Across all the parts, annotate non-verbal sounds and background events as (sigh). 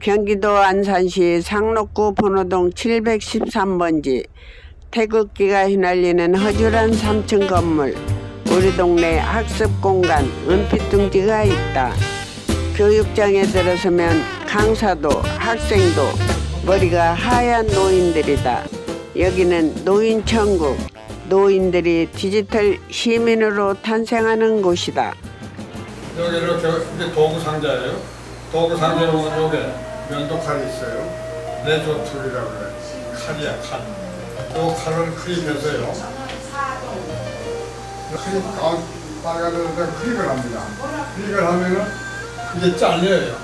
경기도 안산시 상록구 번호동 713번지 태극기가 휘날리는 허술한 3층 건물 우리 동네 학습 공간 은빛둥지가 있다. 교육장에 들어서면 강사도 학생도 머리가 하얀 노인들이다. 여기는 노인천국 노인들이 디지털 시민으로 탄생하는 곳이다. 여기 이렇게 이게 도구 상자예요. 도구 상자에 보면 여기 면도칼이 있어요. 레조툴이라고 그래. 칼이야 칼. 요 칼을 가 빨간데 크립을 합니다. 크립을 하면은 이게 잘려요.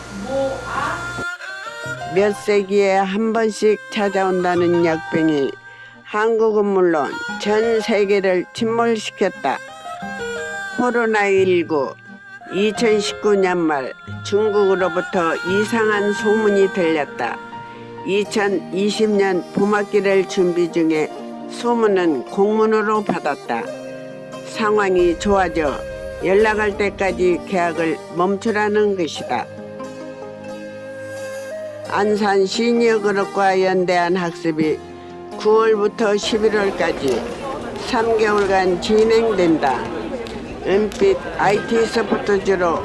몇 세기에 한 번씩 찾아온다는 역병이 한국은 물론 전 세계를 침몰시켰다. 코로나19 2019년 말 중국으로부터 이상한 소문이 들렸다. 2020년 봄학기를 준비 중에 소문은 공문으로 받았다. 상황이 좋아져 연락할 때까지 계약을 멈추라는 것이다. 안산 시니어 그룹과 연대한 학습이 9월부터 11월까지 3개월간 진행된다. 은빛 IT 스포츠주로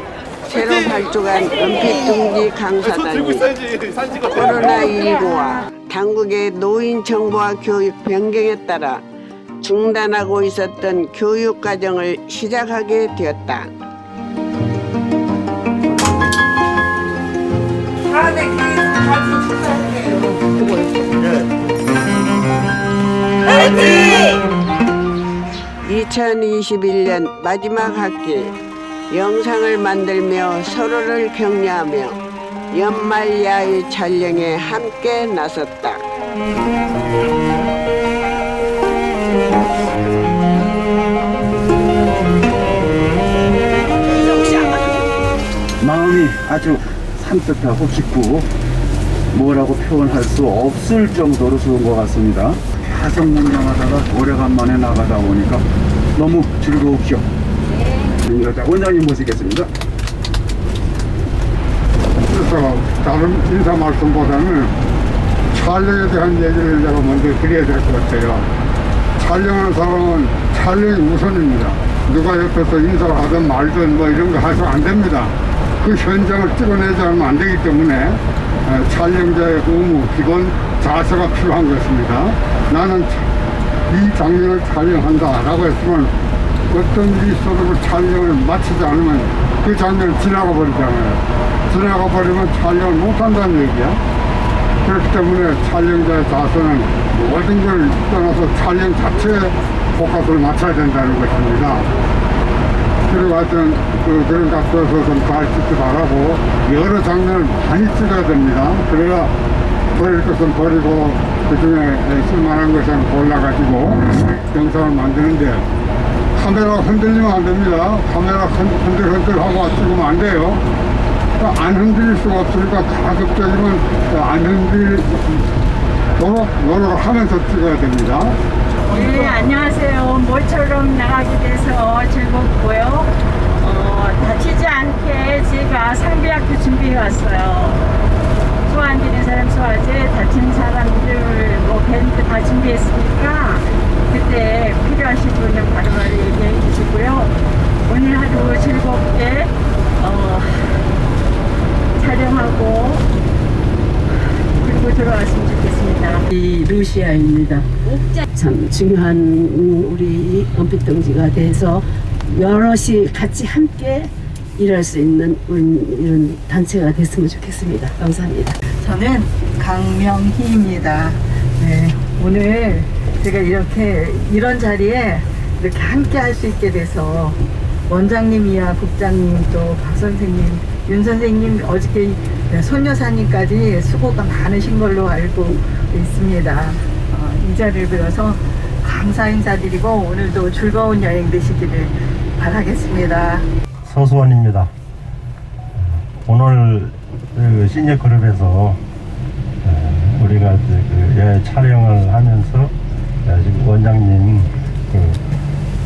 새로 발족한 은빛 둥지 강사단이 코로나19와 당국의 노인 정보화 교육 변경에 따라 중단하고 있었던 교육 과정을 시작하게 되었다. 예. 2021년 마지막 학기 영상을 만들며 서로를 격려하며 연말 야외 촬영에 함께 나섰다. 마음이 아주 산뜻하고 기쁘고 뭐라고 표현할 수 없을 정도로 좋은 것 같습니다. 계속 농장하다가 오래간만에 나가다 보니까 너무 즐거우시오. 네. 자, 원장님 모시겠습니다. 그래서 다른 인사 말씀보다는 촬영에 대한 얘기를 제가 먼저 드려야 될 것 같아요. 촬영하는 사람은 촬영이 우선입니다. 누가 옆에서 인사를 하든 말든 뭐 이런 거 해서 안 됩니다. 그 현장을 찍어내지 않으면 안 되기 때문에 어, 촬영자의 의무, 기본 자세가 필요한 것입니다. 나는 이 장면을 촬영한다 라고 했으면 어떤 일이 있어도 그 촬영을 마치지 않으면 그 장면은 지나가 버리잖아요. 지나가 버리면 촬영을 못 한다는 얘기야. 그렇기 때문에 촬영자의 자세는 모든 걸 떠나서 촬영 자체에 포커스를 맞춰야 된다는 것입니다. 그리고 하여튼 그, 그런 각도에서 좀잘 찍지 바라고 여러 장면을 많이 찍어야 됩니다. 그래야 버릴 것은 버리고 그 중에 쓸만한 것은 골라가지고 영상을 만드는데 카메라 흔들리면 안 됩니다. 카메라 흔- 흔들흔들 하고 찍으면 안 돼요. 안 흔들릴 수가 없으니까 가급적이면 안 흔들도록 노력을 하면서 찍어야 됩니다. 네, 안녕하세요. 모처럼 나가게 돼서 즐겁고요. 어, 다치지 않게 제가 상비학교 준비해 왔어요. 소환 드린 사람 소화제, 다친 사람들 뭐 밴드 다 준비했으니까 그때 필요하신 분은 바로바로 얘기해 주시고요. 오늘 하루 즐겁게 어, 촬영하고 그리고 돌아왔으면 좋겠습니다. 이 루시아입니다. 참 중요한 우리 원빛동지가 돼서 여럿이 같이 함께 일할 수 있는 이런 단체가 됐으면 좋겠습니다. 감사합니다. 저는 강명희입니다. 네, 오늘 제가 이렇게 이런 자리에 이렇게 함께 할 수 있게 돼서 원장님이야 국장님 또 박 선생님, 윤 선생님 어저께 손여사님까지 수고가 많으신 걸로 알고 있습니다. 어, 이 자리를 빌어서 감사 인사드리고 오늘도 즐거운 여행 되시기를 바라겠습니다. 서수원입니다. 오늘 그 시니어 그룹에서 어, 우리가 그 예, 촬영을 하면서 예, 지금 원장님 그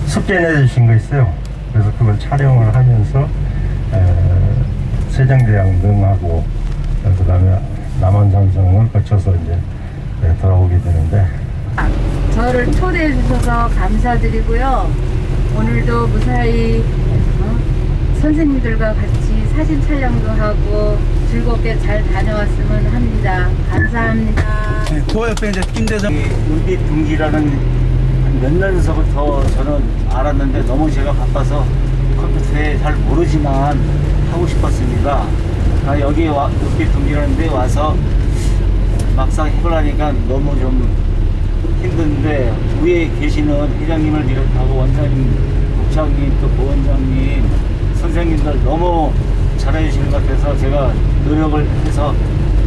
숙제 내 주신 거 있어요. 그래서 그걸 촬영을 하면서 에, 세종대왕 능하고 그 다음에 남한산성을 거쳐서 이제 에, 돌아오게 되는데 저를 초대해 주셔서 감사드리고요. 오늘도 무사히 어, 선생님들과 같이 사진 촬영도 하고 즐겁게 잘 다녀왔으면 합니다. 감사합니다. 그 옆에 이제 김대성 눈빛 둥기라는 몇 년서부터 저는 알았는데 너무 제가 바빠서 컴퓨터에 잘 모르지만 하고 싶었습니다. 아, 여기 와, 눈빛 둥기라는 데 와서 막상 해보려니까 너무 좀 힘든데 위에 계시는 회장님을 비롯하고 원장님, 국장님, 또 부원장님, 선생님들 너무 잘해주시는 것 같아서 제가 노력을 해서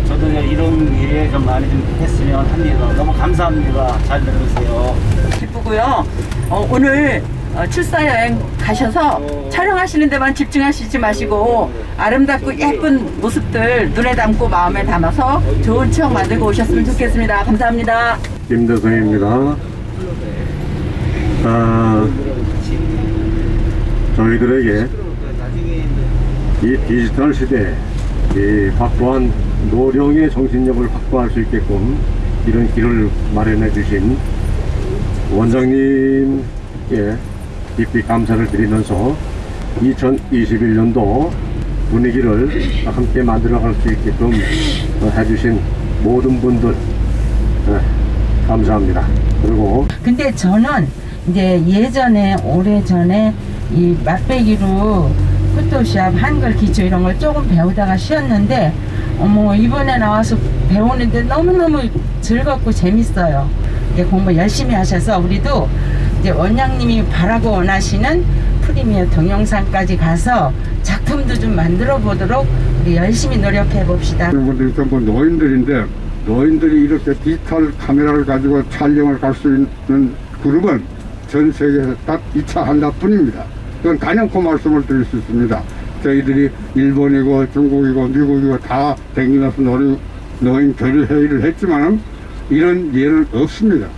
저도 이런 일에 좀 많이 좀 했으면 합니다. 너무 감사합니다. 잘 들으세요. 기쁘고요. 어, 오늘 어, 출사 여행 가셔서 촬영하시는 데만 집중하시지 마시고 아름답고 예쁜 모습들 눈에 담고 마음에 담아서 좋은 추억 만들고 오셨으면 좋겠습니다. 감사합니다. 김대성입니다. 아, 저희들에게 이 디지털 시대에 이 확고한 노령의 정신력을 확보할 수 있게끔 이런 길을 마련해 주신 원장님께 깊이 감사를 드리면서 2021년도 분위기를 함께 만들어갈 수 있게끔 해주신 모든 분들 네, 감사합니다. 그리고 근데 저는 이제 예전에 오래전에 이 맛배기로 포토샵 한글 기초 이런 걸 조금 배우다가 쉬었는데 어머 이번에 나와서 배우는데 너무너무 즐겁고 재밌어요. 공부 열심히 하셔서 우리도 이제 원장님이 바라고 원하시는 프리미어 동영상까지 가서 작품도 좀 만들어 보도록 우리 열심히 노력해 봅시다. 분들이 전부 노인들인데 노인들이 이렇게 디지털 카메라를 가지고 촬영을 갈 수 있는 그룹은 전 세계에서 딱 2차 한다뿐입니다. 그건 단연코 말씀을 드릴 수 있습니다. 저희들이 일본이고 중국이고 미국이고 다 댕기면서 노인, 노인 교류 회의를 했지만은 이런 예는 없습니다.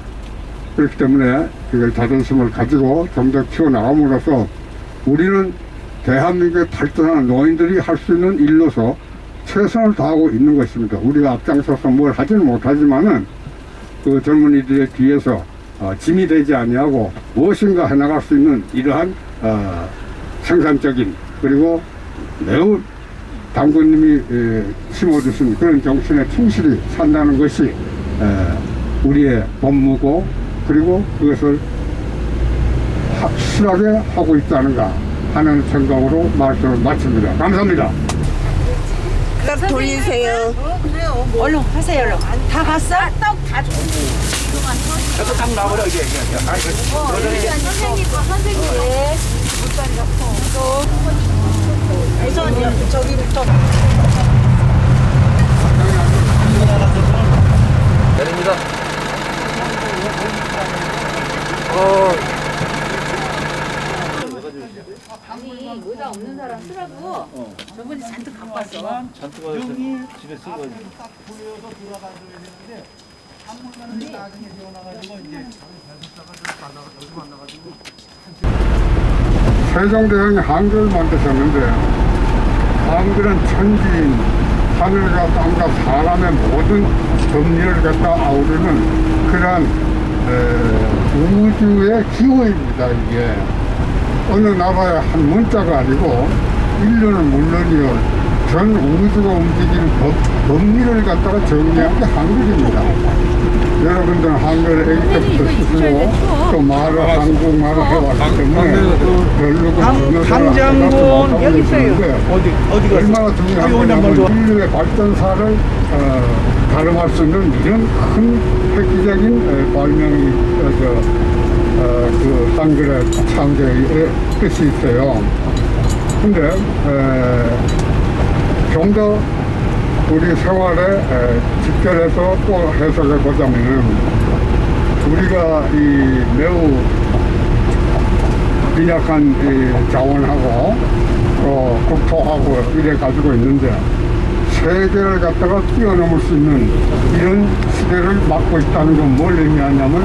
그렇기 때문에 그걸 자존심을 가지고 좀 더 키워나감으로써 우리는 대한민국의 발전하는 노인들이 할 수 있는 일로서 최선을 다하고 있는 것입니다. 우리가 앞장서서 뭘 하지는 못하지만은 그 젊은이들의 뒤에서 어, 짐이 되지 아니하고 무엇인가 해나갈 수 있는 이러한 어, 생산적인 그리고 매우 당구님이 에, 심어주신 그런 정신에 충실히 산다는 것이 에, 우리의 법무고 그리고 그것을 확실하게 하고 있다는가 하는 생각으로 말씀을 마칩니다. 감사합니다. 딱 돌리세요. 얼른 하세요 얼른. 다 갔어? 의자 없는 사람 쓰라고 저번에 잔뜩 갖고 왔어. 잔뜩 와서 집에 쓰고 세종대왕이 한글을 만드셨는데 한글은 천지인 하늘과 땅과 사람의 모든 정리를 갖다 아우르는 그러한 에, 우주의 기호입니다 이게. 어느 나라의 한 문자가 아니고 인류는 물론이요 전 우주가 움직이는 법, 법리를 갖다가 정리한 게 한글입니다 여러분들은 한글을 애기 때부터 쓰시고 또 말을 한국말을 해왔기 때문에 별로 강장군 여기 있어요. 어디 어디 갔어? 얼마나 중요한 거냐면 인류의 발전사를 어, 가름할 수 있는 이런 큰 획기적인 어, 발명이 어, 저, 어, 그 한글의 창조의 뜻이 있어요. 근데 좀더 우리 생활에 에, 직결해서 또 해석해 보자면 우리가 이 매우 빈약한 이 자원하고 또 국토하고 이래 가지고 있는데 세계를 갖다가 뛰어넘을 수 있는 이런 시대를 맞고 있다는 건 뭘 의미하냐면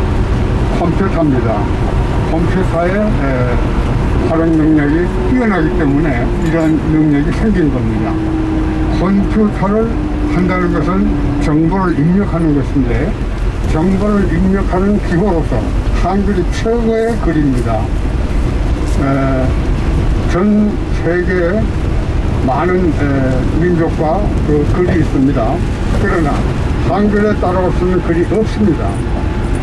컴퓨터입니다. 컴퓨터의 에, 촬영 능력이 뛰어나기 때문에 이런 능력이 생긴 겁니다. 컴퓨터를 한다는 것은 정보를 입력하는 것인데 정보를 입력하는 기호로서 한글이 최고의 글입니다. 에, 전 세계에 많은 에, 민족과 그 글이 있습니다. 그러나 한글에 따라올 수 있는 글이 없습니다.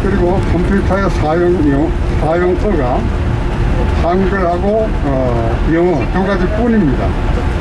그리고 컴퓨터의 사용료, 사용어가 한글하고 어, 영어 두 가지 뿐입니다.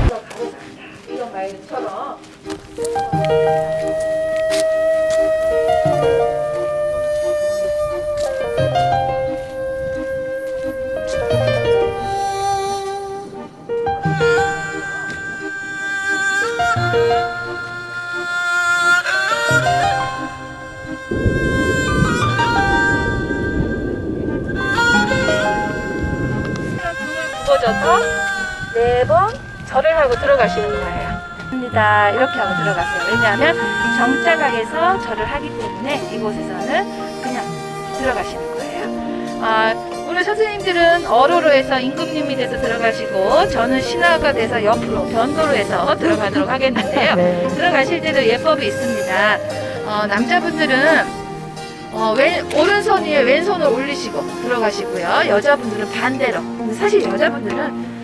절을 하고 들어가시는 거예요. 입니다. 이렇게 하고 들어가세요. 왜냐하면 정자각에서 절을 하기 때문에 이곳에서는 그냥 들어가시는 거예요. 아, 우리 선생님들은 어로로 해서 임금님이 돼서 들어가시고 저는 신하가 돼서 옆으로 변도로 해서 들어가도록 하겠는데요. (laughs) 네. 들어가실 때도 예법이 있습니다. 어, 남자분들은 어, 왼, 오른손 위에 왼손을 올리시고 들어가시고요. 여자분들은 반대로. 사실 여자분들은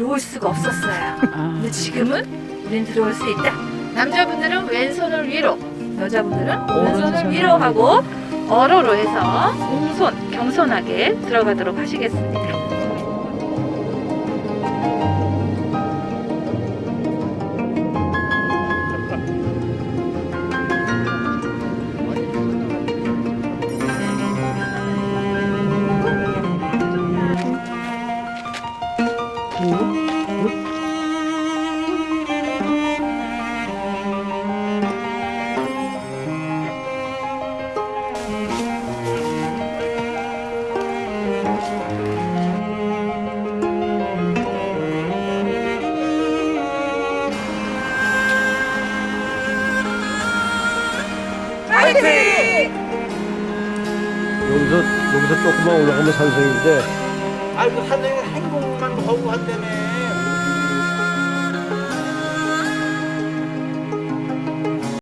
들어올 수가 없었어요. 근데 지금은 우린 들어올 수 있다. 남자분들은 왼손을 위로, 여자분들은 오른손을 위로 하고 어로로 해서 옹손, 겸손하게 들어가도록 하시겠습니다. 조금만 올라가면 산성인데. 아이고 산성이 행복만 하고 한다며.